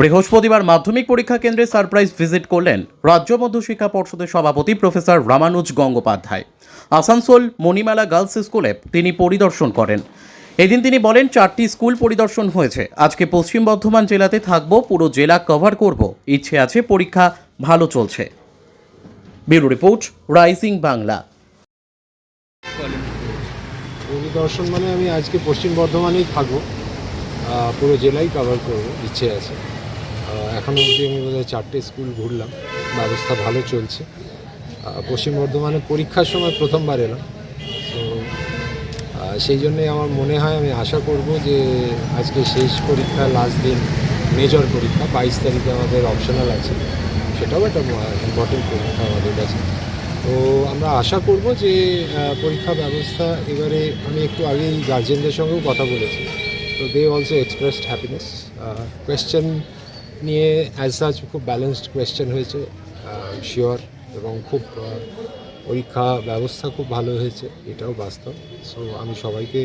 বৃহস্পতিবার মাধ্যমিক পরীক্ষা কেন্দ্রে সারপ্রাইজ ভিজিট করলেন রাজ্য মধ্যশিক্ষা পর্ষদের সভাপতি প্রফেসর রামানুজ গঙ্গোপাধ্যায়। আসানসোল মণিমেলা গার্লস স্কুলে তিনি পরিদর্শন করেন। এদিন তিনি বলেন, চারটি স্কুল পরিদর্শন হয়েছে। আজকে পশ্চিম বর্ধমান জেলাতে থাকব, পুরো জেলা কভার করব। ইচ্ছে আছে পরীক্ষা ভালো চলছে। Bureau report, rising Bangla. পরিদর্শন মানে আমি আজকে পশ্চিম বর্ধমানেই থাকব। পুরো জেলাই কভার করব, ইচ্ছে আছে। এখনও অবধি আমি বোধহয় চারটে স্কুল ঘুরলাম, ব্যবস্থা ভালো চলছে। পশ্চিম বর্ধমানে পরীক্ষার সময় প্রথমবার এলাম। তো সেই জন্যে আমার মনে হয়, আমি আশা করব যে আজকে শেষ পরীক্ষা লাস্ট দিন মেজর পরীক্ষা, বাইশ তারিখে আমাদের অপশনাল আছে। সেটাও একটা ইম্পর্টেন্ট পরীক্ষা আমাদের কাছে। তো, আমরা আশা করব যে পরীক্ষা ব্যবস্থা এবারে আমি একটু আগেই গার্জেনদের সঙ্গেও কথা বলেছি। তো they also expressed happiness question নিয়ে অ্যাজ সাচ খুব ব্যালেন্সড কোয়েশ্চেন হয়েছে শিওর এবং খুব পরীক্ষা ব্যবস্থা খুব ভালো হয়েছে এটাও বাস্তব সো আমি সবাইকে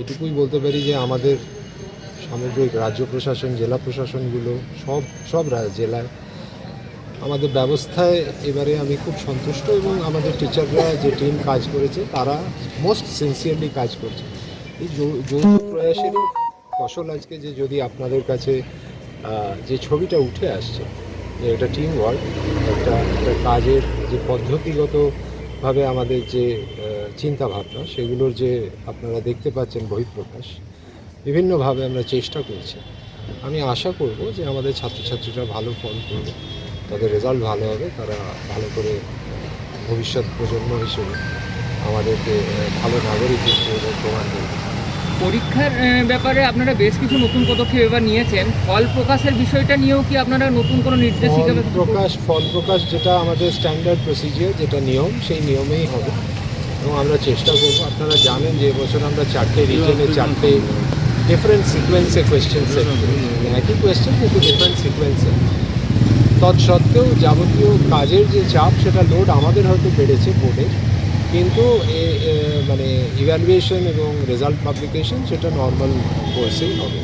এটুকুই বলতে পারি যে আমাদের সামগ্রিক রাজ্য প্রশাসন জেলা প্রশাসনগুলো সব সব জেলায় আমাদের ব্যবস্থায় এবারে আমি খুব সন্তুষ্ট এবং আমাদের টিচাররা যে টিম কাজ করেছে তারা মোস্ট সিনসিয়ারলি কাজ করছে এই যৌথ প্রয়াসেরই ফসল আজকে যে যদি আপনাদের কাছে যে ছবিটা উঠে আসছে, যে একটা টিম ওয়ার্ক একটা একটা কাজের যে পদ্ধতিগতভাবে আমাদের যে চিন্তা ভাবনা সেগুলোর যে আপনারা দেখতে পাচ্ছেন বহিঃপ্রকাশ, বিভিন্নভাবে আমরা চেষ্টা করছি। আমি আশা করব যে আমাদের ছাত্রছাত্রীরা ভালো ফল করবে, তাদের রেজাল্ট ভালো হবে, তারা ভালো করে ভবিষ্যৎ প্রজন্ম হিসেবে আমাদেরকে ভালো নাগরিক হিসেবে প্রমাণ করবে পরীক্ষার ব্যাপারে আপনারা বেশ কিছু নতুন পদক্ষেপ এবার নিয়েছেন। ফল প্রকাশের বিষয়টা নিয়েও কি আপনারা নতুন কোনো নির্দেশিকা প্রকাশ ফল প্রকাশ যেটা আমাদের স্ট্যান্ডার্ড প্রসিজিওর যেটা নিয়ম সেই নিয়মেই হবে। এবং আমরা চেষ্টা করব আপনারা জানেন যে এবছর আমরা চারটে রিজনে চারটে ডিফারেন্ট সিকোয়েন্সে কোয়েশ্চেন সেট একই কোয়েশ্চেন কিন্তু ডিফারেন্ট সিকোয়েন্সে তৎসত্ত্বেও যাবতীয় কাজের যে চাপ সেটা লোড আমাদের হয়তো বেড়েছে বোর্ডে কিন্তু মানে ইভ্যালুয়েশন এবং রেজাল্ট পাবলিকেশন সেটা নর্মাল কোর্সেই হবে।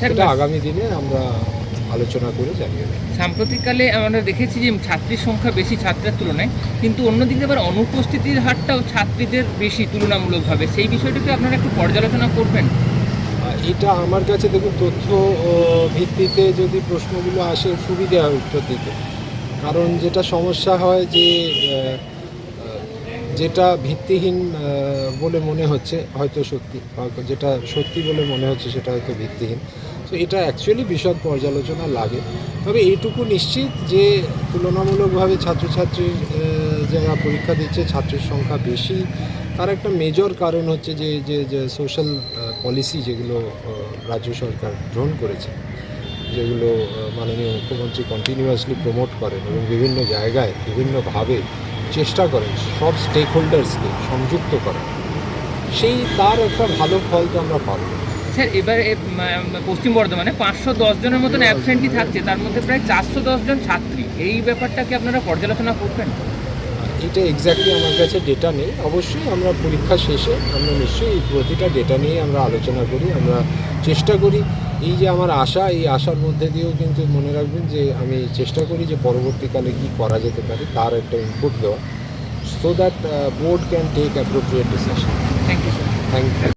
সেটা আগামী দিনে আমরা আলোচনা করে জানিয়ে দেবো। সাম্প্রতিককালে আমরা দেখেছি যে ছাত্রীর সংখ্যা বেশি ছাত্রের তুলনায় কিন্তু অন্যদিকে আবার অনুপস্থিতির হারটাও ছাত্রীদের বেশি তুলনামূলকভাবে। সেই বিষয়টাকে আপনারা একটু পর্যালোচনা করবেন? এটা আমার কাছে দেখুন তথ্য ভিত্তিতে যদি প্রশ্নগুলো আসে সুবিধে হয় উত্তর দিতে। কারণ যেটা সমস্যা হয় যে যেটা ভিত্তিহীন বলে মনে হচ্ছে, হয়তো সত্যি যেটা সত্যি বলে মনে হচ্ছে সেটা হয়তো ভিত্তিহীন। তো এটা অ্যাকচুয়ালি বিশদ পর্যালোচনা লাগে। তবে এইটুকু নিশ্চিত যে তুলনামূলকভাবে ছাত্রছাত্রীর যারা পরীক্ষা দিচ্ছে, ছাত্রের সংখ্যা বেশি, তার একটা মেজর কারণ হচ্ছে যে যে সোশ্যাল পলিসি যেগুলো রাজ্য সরকার গ্রহণ করেছে, যেগুলো মাননীয় মুখ্যমন্ত্রী কন্টিনিউয়াসলি প্রমোট করেন এবং বিভিন্ন জায়গায়, বিভিন্নভাবে চেষ্টা করে সব স্টেক হোল্ডার্সকে সংযুক্ত করে সেই তার একটা ভালো ফল তো আমরা পাবো। স্যার এবার পশ্চিম বর্ধমানে পাঁচশো দশ জনের মতন অ্যাবসেন্টই থাকছে তার মধ্যে প্রায় চারশো দশ জন ছাত্রী। এই ব্যাপারটাকে আপনারা পর্যালোচনা করবেন? এটা এক্স্যাক্টলি আমার কাছে ডেটা নেই। অবশ্যই আমরা পরীক্ষা শেষে আমরা নিশ্চয়ই এই প্রতিটা ডেটা নিয়ে আমরা আলোচনা করি আমরা চেষ্টা করি। এই যে আমার আশা এই আশার মধ্যে দিয়েও কিন্তু মনে রাখবেন যে আমি চেষ্টা করি যে পরবর্তীকালে কী করা যেতে পারে তার একটা ইনপুট দেওয়া। So that board can take appropriate decision thank you sir thank you